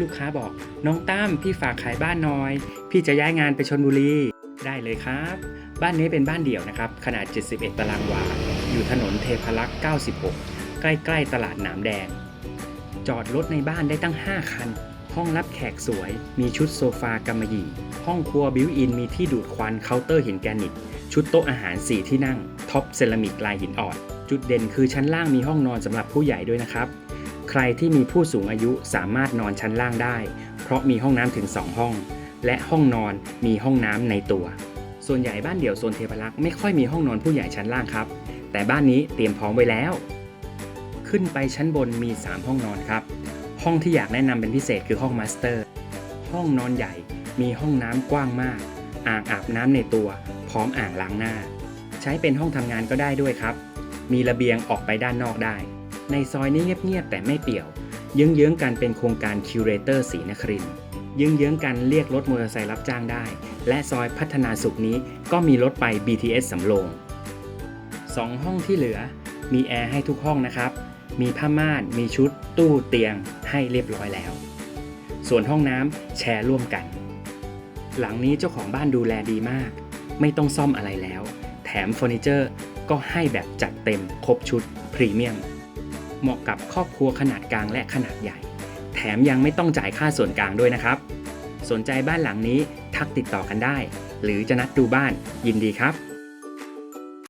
ลูกค้าบอกน้องตั้มพี่ฝากขายบ้านน่อย พี่จะย้ายงานไปชนบุรีได้เลยครับ บ้านนี้เป็นบ้านเดี่ยวนะครับ ขนาด 71 ตารางวา อยู่ถนนเทพรักษ์ 96 ใกล้ๆตลาดหนามแดง จอดรถในบ้านได้ตั้ง 5 คัน ห้องรับแขกสวย มีชุดโซฟากำมะหยี่ ห้องครัวบิวอินมีที่ดูดควันเคาน์เตอร์หินแกรนิต ชุดโต๊ะอาหาร 4 ที่นั่ง ท็อปเซรามิกลายหินอ่อน จุดเด่นคือชั้นล่างมีห้องนอนสำหรับผู้ใหญ่ด้วยนะครับ ใครที่มีผู้สูงอายุสามารถนอนชั้นล่างได้ เพราะมีห้องน้ำถึง 2 ห้อง และห้องนอนมีห้องน้ำในตัว ส่วนใหญ่บ้านเดี่ยวโซนเทพารักษ์ไม่ค่อยมีห้องนอนผู้ใหญ่ชั้นล่างครับ แต่บ้านนี้เตรียมพร้อมไว้แล้ว ขึ้นไปชั้นบนมี 3 ห้องนอนครับ ห้องที่อยากแนะนำเป็นพิเศษคือห้องมาสเตอร์ ห้องนอนใหญ่มีห้องน้ำกว้างมาก อ่างอาบน้ำในตัว พร้อมอ่างล้างหน้า ใช้เป็นห้องทำงานก็ได้ด้วยครับ มีระเบียงออกไปด้านนอกได้ ในซอยนี้เงียบๆแต่ไม่เปี่ยว เยื้องๆกันเป็นโครงการคิวเรเตอร์สีนครินเยื้องๆกันเรียกรถมอเตอร์ไซค์รับจ้างได้ และซอยพัฒนาสุขนี้ก็มีรถไป BTS สำโรงสองห้องที่เหลือมีแอร์ให้ทุกห้องนะครับ มีผ้าม่าน มีชุด ตู้เตียงให้เรียบร้อยแล้ว ส่วนห้องน้ำแชร์ร่วมกัน หลังนี้เจ้าของบ้านดูแลดีมาก ไม่ต้องซ่อมอะไรแล้ว แถมเฟอร์นิเจอร์ก็ให้แบบจัดเต็มครบชุดพรีเมียม เหมาะกับครอบครัวขนาดกลางและขนาดใหญ่ แถมยังไม่ต้องจ่ายค่าส่วนกลางด้วยนะครับ สนใจบ้านหลังนี้ทักติดต่อกันได้ หรือจะนัดดูบ้านยินดีครับ